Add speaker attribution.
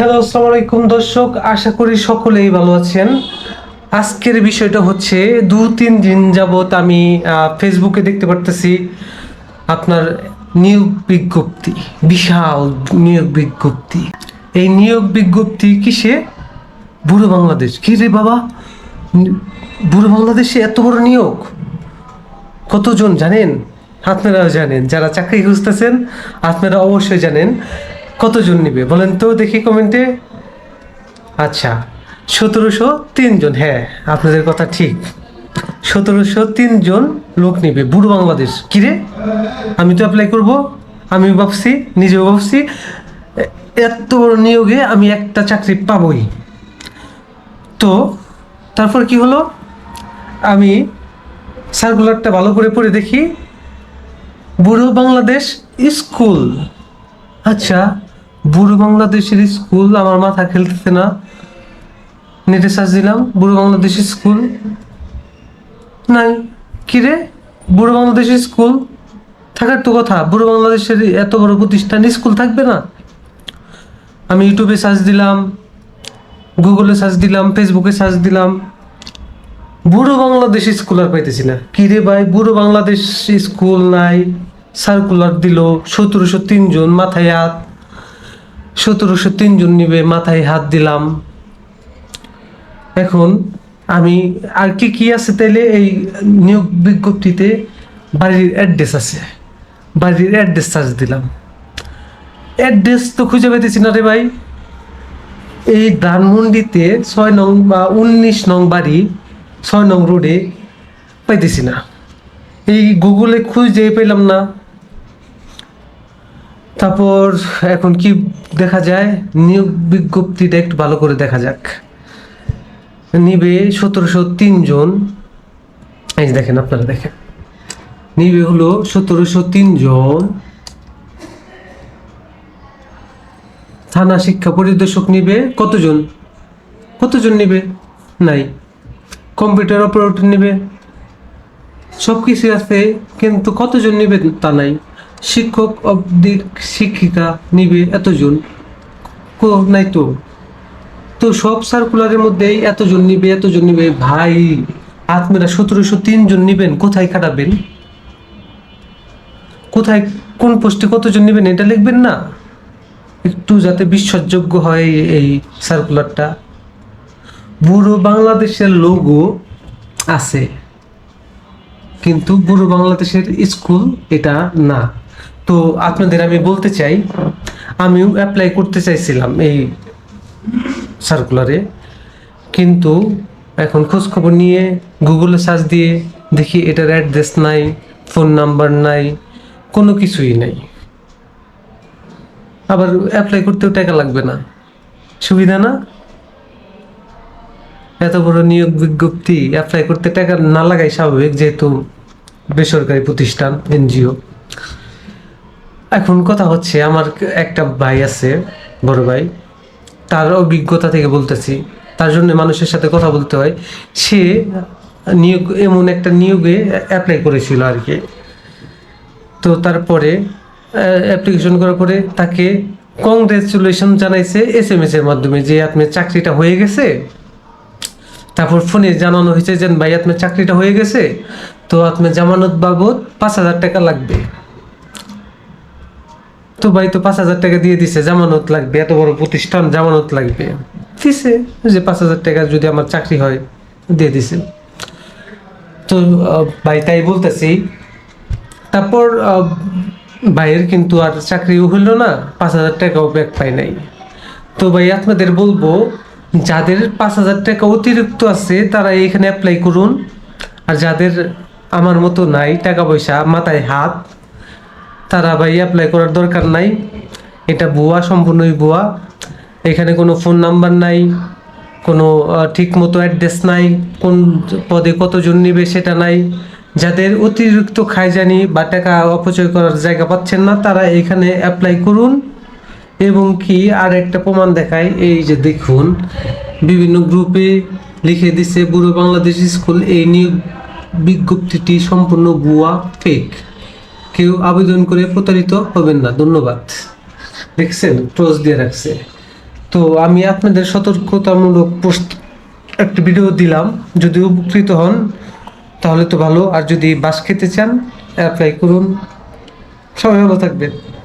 Speaker 1: Hello আসসালামু আলাইকুম দর্শক, আশা করি সকলেই ভালো আছেন। আজকের বিষয়টা হচ্ছে দু তিন দিন যাবত আমি ফেসবুকে দেখতে পারতেছি আপনার নিয়োগ বিজ্ঞপ্তি, বিশাল নিয়োগ বিজ্ঞপ্তি। এই নিয়োগ বিজ্ঞপ্তি কিসে? বুড়ো বাংলাদেশ। কি রে বাবা? বুড়ো বাংলাদেশে এত বড় নিয়োগ? কতজন জানেন? আপনারাও জানেন। যারা চাকরি খুঁজতেছেন, আপনারা অবশ্যই জানেন। কতজন নিবে? বলেন তো দেখি কমেন্টে আচ্ছা সতেরোশো তিনজন হ্যাঁ আপনাদের কথা ঠিক। সতেরোশো তিনজন লোক নিবে, বুড়ো বাংলাদেশ। কিরে আমি তো অ্যাপ্লাই করব, আমি ভাবছি, নিজেও ভাবছি, এত বড় নিয়োগে আমি একটা চাকরি পাবই। তো, তারপর কি হলো? আমি সার্কুলারটা ভালো করে পড়ে দেখি। বুড়ো বাংলাদেশ স্কুল। আচ্ছা বুড়ো বাংলাদেশের স্কুল আমার মাথা খেলতেছে না। নেটে সার্চ দিলাম, বুড়ো বাংলাদেশের স্কুল। নাই কিরে বুড়ো বাংলাদেশের স্কুল? থাকার তো কথা, বুড়ো বাংলাদেশের এত বড় প্রতিষ্ঠান, স্কুল থাকবে না। আমি ইউটিউবে সার্চ দিলাম গুগলে সার্চ দিলাম ফেসবুকে সার্চ দিলাম। বুড়ো বাংলাদেশ স্কুল আর পাইতেছি না। কি রে ভাই, বুড়ো বাংলাদেশ স্কুল নাই সার্কুলার দিল, সতেরোশো তিনজন মাথায় হাত। সতেরোশো তিনজন নিবে, মাথায় হাত দিলাম। এখন আমি আর কি কি আছে তাইলে এই নিয়োগ বিজ্ঞপ্তিতে বাড়ির অ্যাড্রেস আছে। বাড়ির অ্যাড্রেস চার্জ দিলাম। অ্যাড্রেস তো খুঁজে পেতেছি না রে ভাই। এই ধানমন্ডিতে ছয় নং বা উনিশ নং বাড়ি, ছয় নং রোডে পাইতেছি না। এই গুগলে খুঁজে পেলাম না। তারপর এখন কি দেখা যায়? নিয়োগ বিজ্ঞপ্তিটা একটু ভালো করে দেখা যাক। নিবে সতেরোশো তিনজন এই দেখেন, আপনারা দেখেন। নিবে হলো সতেরোশো তিনজন থানা শিক্ষা পরিদর্শক নিবে কতজন? কতজন নিবে? নাই। কম্পিউটার অপারেটর নিবে। সব কিছু আছে, কিন্তু কতজন নিবে তা নাই। শিক্ষক অবধি শিক্ষিকা নিবে এতজন? কো, নাই তো। তো সব সার্কুলারের মধ্যেই এতজন নিবে এতজন নিবে ভাই, আত্মীয়রা সতেরোশো তিনজন নিবেন, কোথায় কাটাবেন কোথায়, কোন পোস্টে কতজন নেবেন, এটা লিখবেন না? একটু যাতে বিশ্বাসযোগ্য হয় এই সার্কুলারটা বুড়ো বাংলাদেশের লোগো আছে। কিন্তু বুড়ো বাংলাদেশের স্কুল এটা না। তো আপনাদের আমি বলতে চাই, আমিও অ্যাপ্লাই করতে চাইছিলাম এই সার্কুলারে কিন্তু এখন খোঁজ খবর নিয়ে গুগলে সার্চ দিয়ে দেখি এটার অ্যাড্রেস নাই ফোন নাম্বার নাই, কোনো কিছুই নাই। আবার অ্যাপ্লাই করতেও টাকা লাগবে না। সুবিধা না? এত বড় নিয়োগ বিজ্ঞপ্তি অ্যাপ্লাই করতে টাকা না লাগাই স্বাভাবিক, যেহেতু বেসরকারি প্রতিষ্ঠান, এনজিও। এখন কথা হচ্ছে, আমার একটা ভাই আছে, বড় ভাই, তার অভিজ্ঞতা থেকে বলতেছি। তার জন্য মানুষের সাথে কথা বলতে হয়। সে নিয়োগ, এমন একটা নিয়োগে অ্যাপ্লাই করেছিল আর কি। তো তারপরে অ্যাপ্লিকেশন করার পরে তাকে কংগ্রেচুলেশন জানাইছে এস এম এস এর মাধ্যমে যে আপনার চাকরিটা হয়ে গেছে। তারপর ফোনে জানানো হয়েছে যে, ভাই, আপনার চাকরিটা হয়ে গেছে, তো আপনার জামানত বাবদ পাঁচ হাজার টাকা লাগবে। তো ভাই তো পাঁচ হাজার টাকা দিয়ে দিছে, জামানত লাগবে, এত বড় প্রতিষ্ঠান, জামানত লাগবে। দিছে যে পাঁচ হাজার টাকা যদি আমার চাকরি হয়, দিয়ে দিছে। তো ভাই তাই বলতেছি। তারপর ভাইয়ের কিন্তু আর চাকরিও হইল না, পাঁচ হাজার টাকাও ব্যাক পাই নাই। তো ভাই আপনাদের বলব, যাদের পাঁচ হাজার টাকা অতিরিক্ত আছে, তারা এখানে অ্যাপ্লাই করুন। আর যাদের আমার মতো নাই, টাকা পয়সা, মাথায় হাত তারা ভাই অ্যাপ্লাই করার দরকার নাই। এটা ভুয়া, সম্পূর্ণই ভুয়া। এখানে কোনো ফোন নাম্বার নাই, কোনো ঠিক মতো অ্যাড্রেস নাই, কোন পদে কতজন নিবে সেটা নাই। যাদের অতিরিক্ত খাইজানি বা টাকা অপচয় করার জায়গা পাচ্ছেন না, তারা এখানে অ্যাপ্লাই করুন। এবং কি আর একটা প্রমাণ দেখায় এই যে দেখুন, বিভিন্ন গ্রুপে লিখে দিছে, বুড়ো বাংলাদেশ স্কুল এই নিয়োগ বিজ্ঞপ্তিটি সম্পূর্ণ ভুয়া ফেক কেউ আবেদন করে প্রতারিত হবেন না, ধন্যবাদ। দেখছেন, ক্লোজ দিয়ে রাখছে। তো আমি আপনাদের সতর্কতামূলক পোস্ট একটা ভিডিও দিলাম। যদি উপকৃত হন, তাহলে তো ভালো। আর যদি বাস খেতে চান অ্যাপ্লাই করুন। সবাই ভালো থাকবেন।